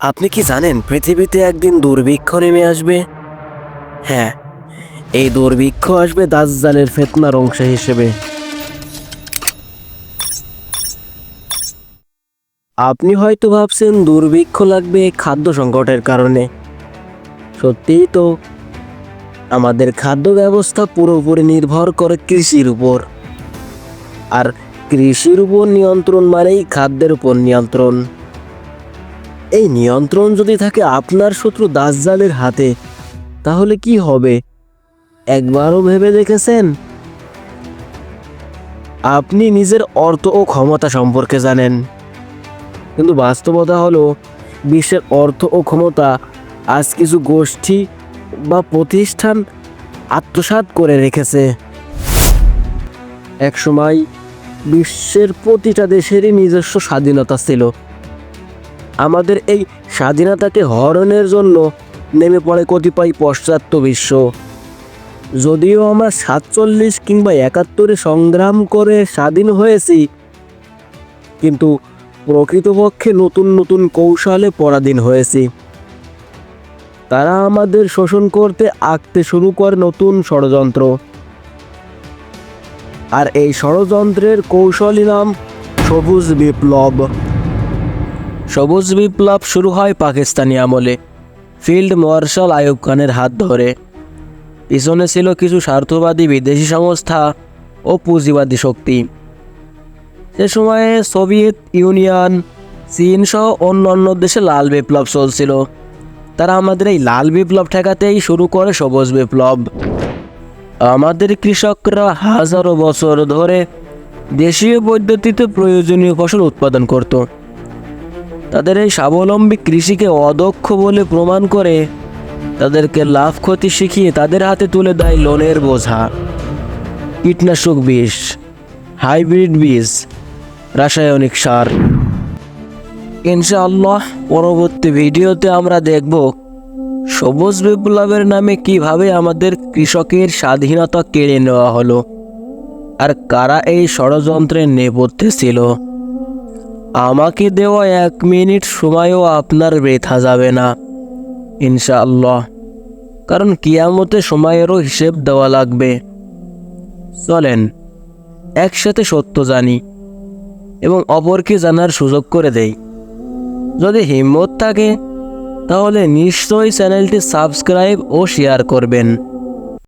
আপনি কি জানেন পৃথিবীতে একদিন দুর্ভিক্ষ নেমে আসবে? হ্যাঁ এই দুর্ভিক্ষ আসবে দাজ্জালের ফেতনার অংশ হিসেবে। আপনি হয়তো ভাবছেন দুর্ভিক্ষ লাগবে খাদ্য সংকটের কারণে। সত্যিই তো, আমাদের খাদ্য ব্যবস্থা পুরোপুরি নির্ভর করে কৃষির উপর। আর কৃষির উপর নিয়ন্ত্রণ মানেই খাদ্যের উপর নিয়ন্ত্রণ। এই নিয়ন্ত্রণ যদি থাকে আপনার শত্রু দাসজালের হাতে, তাহলে কি হবে? একবারও ভেবে দেখেছেন? আপনি নিজের অর্থ ও ক্ষমতা সম্পর্কে জানেন। কিন্তু বাস্তবতা হলো, বিশ্বের অর্থ ও ক্ষমতা আজ কিছু গোষ্ঠী বা প্রতিষ্ঠান আত্মসাৎ করে রেখেছে। একসময় বিশ্বের প্রতিটা দেশেরই নিজস্ব স্বাধীনতা ছিল। আমাদের এই স্বাধীনতাকে হরণের জন্য নেমে পড়ে কতিপয় পশ্চাত্য বিশ্ব। যদিও আমরা সাতচল্লিশ কিংবা একাত্তরে সংগ্রাম করে স্বাধীন হয়েছি, কিন্তু প্রকৃতপক্ষে নতুন নতুন কৌশলে পরাধীন হয়েছি। তারা আমাদের শোষণ করতে আঁকতে শুরু করে নতুন ষড়যন্ত্র। আর এই ষড়যন্ত্রের কৌশলী নাম সবুজ বিপ্লব। সবুজ বিপ্লব শুরু হয় পাকিস্তানি আমলে। ফিল্ড মার্শাল আয়ুব খানের হাত ধরে। পিছনে ছিল কিছু স্বার্থবাদী বিদেশি সংস্থা ও পুঁজিবাদী শক্তি। সে সময়ে সোভিয়েত ইউনিয়ন, চীন সহ অন্যান্য দেশে লাল বিপ্লব চলছিল। তারা আমাদের এই লাল বিপ্লব ঠেকাতেই শুরু করে সবুজ বিপ্লব। আমাদের কৃষকরা হাজারো বছর ধরে দেশীয় পদ্ধতিতে প্রয়োজনীয় ফসল উৎপাদন করত। তাদের এই স্বাবলম্বী কৃষিকে অদক্ষ বলে প্রমাণ করে তাদেরকে লাভ ক্ষতি শিখিয়ে তাদের হাতে তুলে দেয় লোনের বোঝা। কীটনাশক বিষ, হাইব্রিড বীজ, রাসায়নিক সার। ইনশাআল্লাহ পরবর্তী ভিডিওতে আমরা দেখব সবুজ বিপ্লবের নামে কীভাবে আমাদের কৃষকের স্বাধীনতা কেড়ে নেওয়া হলো আর কারা এই ষড়যন্ত্রের নেপথ্যে ছিল। আমাকে দেওয়া এক মিনিট সময়ও আপনার বৃথা যাবে না, ইনশাআল্লাহ। কারণ কিয়ামতে সময়েরও হিসেব দেওয়া লাগবে। চলেন, একসাথে সত্য জানি এবং অপরকে জানার সুযোগ করে দেই। যদি হিম্মত থাকে, তাহলে নিশ্চয়ই চ্যানেলটি সাবস্ক্রাইব ও শেয়ার করবেন।